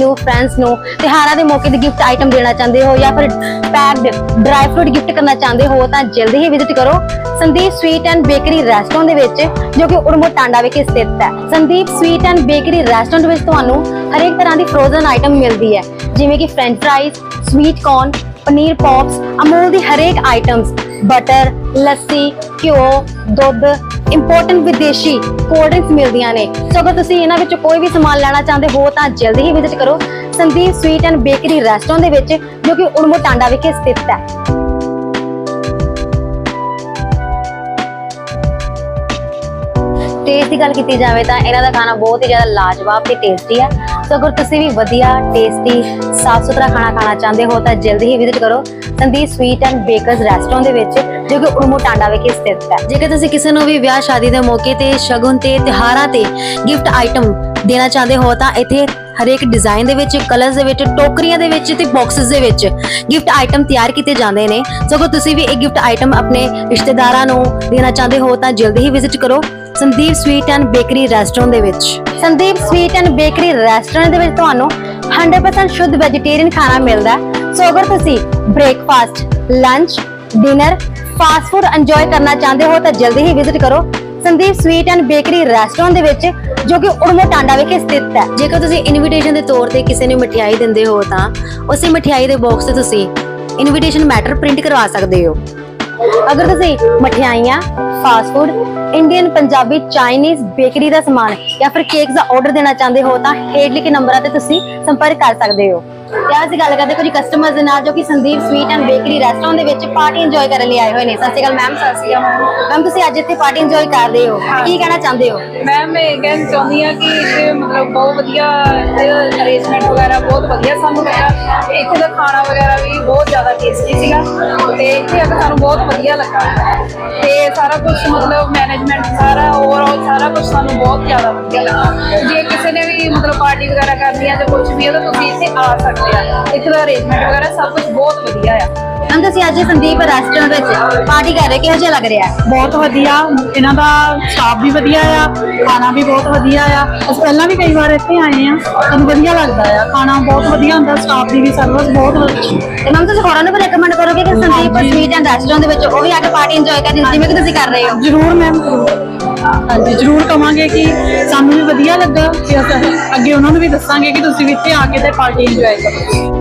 ਨੂੰ ਫਰੈਂਡਸ ਨੂੰ, ਤਿਉਹਾਰਾਂ ਦੇ ਮੌਕੇ ਤੇ ਗਿਫਟ ਆਈਟਮ ਦੇਣਾ ਚਾਹੁੰਦੇ ਹੋ ਜਾਂ ਫਿਰ ਪੈਕਡ ਡਰਾਈ ਫਰੂਟ ਗਿਫਟ ਕਰਨਾ ਚਾਹੁੰਦੇ ਹੋ, ਤਾਂ ਜਲਦੀ ਹੀ ਵਿਜ਼ਿਟ ਕਰੋ Sandeep sweet and bakery restaurant ਦੇ ਵਿੱਚ, ਜੋ ਕਿ ਉੜਮੋ ਟਾਂਡਾ ਵਿਖੇ ਸਥਿਤ ਹੈ। Sandeep sweet and bakery restaurant ਵਿੱਚ ਤੁਹਾਨੂੰ ਹਰੇਕ ਤਰ੍ਹਾਂ ਦੀ ਫਰੋਜ਼ਨ ਆਈਟਮ ਮਿਲਦੀ ਹੈ, ਜਿਵੇਂ ਕਿ french fries sweet corn paneer pops Amul ਦੀ ਹਰੇਕ ਆਈਟਮਸ ਬਟਰ ਲੱਸੀ ਘਿਓ ਦੁੱਧ ਇੰਪੋਰਟੈਂਟ ਵਿਦੇਸ਼ੀ ਕੋਲਡ ਡਰਿੰਕਸ ਮਿਲਦੀਆਂ ਨੇ ਸੋ ਅਗਰ ਤੁਸੀਂ ਇਹਨਾਂ ਵਿੱਚੋਂ ਕੋਈ ਵੀ ਸਮਾਨ ਲੈਣਾ ਚਾਹੁੰਦੇ ਹੋ ਤਾਂ ਜਲਦੀ ਹੀ ਵਿਜ਼ਿਟ ਕਰੋ Sandeep sweet and bakery restaurant ਦੇ ਵਿੱਚ ਜੋ ਕਿ ਉੜਮੋ ਟਾਂਡਾ ਵਿਖੇ ਸਥਿਤ ਹੈ ਟੇਸਟ ਦੀ ਗੱਲ ਕੀਤੀ ਜਾਵੇ ਤਾਂ ਇਹਨਾਂ ਦਾ ਖਾਣਾ ਬਹੁਤ ਹੀ ਜ਼ਿਆਦਾ ਲਾਜਵਾਬ ਤੇ ਟੇਸਟੀ ਹੈ ਸੋ ਅਗਰ ਤੁਸੀਂ ਵੀ ਵਧੀਆ ਟੇਸਟੀ ਸਾਫ਼ ਸੁਥਰਾ ਖਾਣਾ ਖਾਣਾ ਚਾਹੁੰਦੇ ਹੋ, ਤਾਂ ਜਲਦੀ ਹੀ ਵਿਜ਼ਿਟ ਕਰੋ Sandeep sweet and bakers restaurant ਦੇ ਵਿੱਚ, ਜੋ ਕਿ ਉੜਮੋ ਟਾਂਡਾ ਵਿਖੇ ਸਥਿਤ ਹੈ। ਜੇਕਰ ਤੁਸੀਂ ਕਿਸੇ ਨੂੰ ਵੀ ਵਿਆਹ ਸ਼ਾਦੀ ਦੇ ਮੌਕੇ ਤੇ ਸ਼ਗਨ ਤੇ ਤਿਹਾਰਾਂ ਤੇ ਗਿਫਟ ਆਈਟਮ ਦੇਣਾ ਚਾਹੁੰਦੇ ਹੋ, ਤਾਂ ਇੱਥੇ ਹਰੇਕ ਡਿਜ਼ਾਈਨ ਦੇ ਵਿੱਚ ਕਲਰਸ ਦੇ ਵਿੱਚ, ਟੋਕਰੀਆਂ ਦੇ ਵਿੱਚ ਤੇ ਬਾਕਸਸ ਦੇ ਵਿੱਚ ਗਿਫਟ ਆਈਟਮ ਤਿਆਰ ਕੀਤੇ ਜਾਂਦੇ ਨੇ। ਸੋ ਅਗਰ ਤੁਸੀਂ ਵੀ ਇਹ ਗਿਫਟ ਆਈਟਮ ਆਪਣੇ ਰਿਸ਼ਤੇਦਾਰਾਂ ਨੂੰ ਦੇਣਾ ਚਾਹੁੰਦੇ ਹੋ, ਤਾਂ ਜਲਦੀ ਹੀ ਵਿਜ਼ਿਟ ਕਰੋ Sandeep sweet and bakery restaurant ਦੇ ਵਿੱਚ। Sandeep sweet and bakery restaurant ਦੇ ਵਿੱਚ ਤੁਹਾਨੂੰ 100% ਸ਼ੁੱਧ ਵੈਜੀਟੇਰੀਅਨ ਖਾਣਾ ਮਿਲਦਾ ਹੈ। ਸੋ ਅਗਰ ਤੁਸੀਂ breakfast lunch dinner fast food enjoy ਕਰਨਾ ਚਾਹੁੰਦੇ ਹੋ, ਤਾਂ ਜਲਦੀ ਹੀ ਵਿਜ਼ਿਟ ਕਰੋ। Sandeep sweet and bakery restaurant ਦੇ ਵਿੱਚ, ਜੋ ਕਿ ਉੜਮੋ ਟਾਂਡਾ ਵਿਖੇ ਸਥਿਤ ਹੈ। ਜੇਕਰ ਤੁਸੀਂ ਇਨਵੀਟੇਸ਼ਨ ਦੇ ਤੌਰ ਤੇ ਕਿਸੇ ਨੂੰ ਮਠਿਆਈ ਦਿੰਦੇ ਹੋ ਤਾਂ, ਉਸੇ ਮਠਿਆਈ ਦੇ ਬਾਕਸ ਤੇ ਤੁਸੀਂ ਇਨਵੀਟੇਸ਼ਨ ਮੈਟਰ ਪ੍ਰਿੰਟ ਕਰਵਾ ਸਕਦੇ ਹੋ। ਅਗਰ ਤੁਸੀਂ ਮਠਿਆਈਆਂ fast food Indian Punjabi Chinese bakery ਦਾ ਸਮਾਨ ਜਾਂ ਫਿਰ ਕੇਕਸ ਦਾ ਆਰਡਰ ਦੇਣਾ ਚਾਹੁੰਦੇ ਹੋ ਤਾਂ ਹੇਠ ਲਿਖੇ ਨੰਬਰਾਂ ਤੇ ਤੁਸੀਂ ਸੰਪਰਕ ਕਰ ਸਕਦੇ ਹੋ। ਤੇ ਅੱਜ ਗੱਲ ਕਰਦੇ ਕੁਝ ਕਸਟਮਰਸ ਦੇ ਨਾਲ ਜੋ ਕਿ Sandeep sweet and bakery restaurant ਦੇ ਵਿੱਚ ਪਾਰਟੀ ਇੰਜੋਏ ਕਰਨ ਲਈ ਆਏ ਹੋਏ ਨੇ। ਸਤਿ ਸ਼੍ਰੀ ਅਕਾਲ ਮੈਮ ਸਤਿ ਸ਼੍ਰੀ ਅਕਾਲ। ਮੈਮ ਤੁਸੀਂ ਅੱਜ ਇੱਥੇ ਪਾਰਟੀ ਇੰਜੋਏ ਕਰ ਰਹੇ ਹੋ। ਕੀ ਕਹਿਣਾ ਚਾਹੁੰਦੇ ਹੋ? ਮੈਮ ਇਹ ਕਹਿਣਾ ਚਾਹੁੰਦੀ ਹਾਂ ਕਿ ਇੱਥੇ ਮਤਲਬ ਬਹੁਤ ਵਧੀਆ ਅਰੇਂਜਮੈਂਟ ਵਗੈਰਾ ਬਹੁਤ ਵਧੀਆ ਸਾਨੂੰ ਲੱਗਾ ਇੱਥੇ ਦਾ ਖਾਣਾ ਵਗੈਰਾ ਵੀ ਬਹੁਤ ਜ਼ਿਆਦਾ ਟੇਸਟੀ ਸੀਗਾ। ਤੇ ਇੱਥੇ ਆ ਸਾਨੂੰ ਬਹੁਤ ਵਧੀਆ ਲੱਗਾ। ਤੇ ਸਾਰਾ ਕੁਝ ਮਤਲਬ ਮੈਨੇਜਮੈਂਟ ਸਾਰਾ ਓਵਰਆਲ ਸਾਰਾ ਕੁਝ ਸਾਨੂੰ ਬਹੁਤ ਜ਼ਿਆਦਾ ਵਧੀਆ ਲੱਗਾ ਜੇ ਕਿਸੇ ਨੇ ਵੀ ਮਤਲਬ ਪਾਰਟੀ ਵਗੈਰਾ ਕਰਨੀ ਹੈ ਜਾਂ ਕੁਝ ਵੀ ਹੈ ਤਾਂ ਤੁਸੀਂ ਇੱਥੇ ਆ ਸਕਦੇ ਆ। ਇੱਥੇ ਦਾ ਅਰੇਂਜਮੈਂਟ ਵਗੈਰਾ ਸਭ ਕੁਝ ਬਹੁਤ ਵਧੀਆ ਆ। ਮੈਮ ਤੁਸੀਂ ਅੱਜ ਸੰਦੀਪ ਰੈਸਟੋਰੈਂਟ ਵਿੱਚ ਪਾਰਟੀ ਕਰ ਰਹੇ ਕਿਹੋ ਜਿਹਾ ਲੱਗ ਰਿਹਾ? ਹੈ ਬਹੁਤ ਵਧੀਆ। ਇਹਨਾਂ ਦਾ ਸਟਾਫ ਵੀ ਵਧੀਆ ਆ ਖਾਣਾ ਵੀ ਬਹੁਤ ਵਧੀਆ ਆ। ਅਸੀਂ ਪਹਿਲਾਂ ਵੀ ਕਈ ਵਾਰ ਇੱਥੇ ਆਏ ਆ ਸਾਨੂੰ ਵਧੀਆ ਲੱਗਦਾ ਆ। ਖਾਣਾ ਬਹੁਤ ਵਧੀਆ ਹੁੰਦਾ ਸਟਾਫ ਦੀ ਵੀ ਸਰਵਿਸ ਬਹੁਤ ਵਧੀਆ। ਤੇ ਮੈਮ ਤੁਸੀਂ ਹੋਰਾਂ ਨੂੰ ਵੀ ਰეკਮੈਂਡ ਕਰੋਗੇ ਕਿ ਸੰਦੀਪ ਸਵੀਟ ਐਂਡ ਰੈਸਟੋਰੈਂਟ ਦੇ ਵਿੱਚ ਉਹ ਵੀ ਆ ਕੇ ਪਾਰਟੀ ਇੰਜੋਏ ਕਰਨ ਜਿਵੇਂ ਕਿ ਤੁਸੀਂ ਕਰ ਰਹੇ ਹੋ? ਜ਼ਰੂਰ ਮੈਮ ਹਾਂਜੀ, ਜ਼ਰੂਰ ਕਵਾਂਗੇ ਕਿ ਸਾਨੂੰ ਵੀ ਵਧੀਆ ਲੱਗਾ ਕਿ ਅਸੀਂ ਅੱਗੇ ਉਹਨਾਂ ਨੂੰ ਵੀ ਦੱਸਾਂਗੇ ਕਿ ਤੁਸੀਂ ਵੀ ਇੱਥੇ ਆ ਕੇ ਤੇ ਪਾਰਟੀ ਇੰਜੋਏ ਕਰੋ।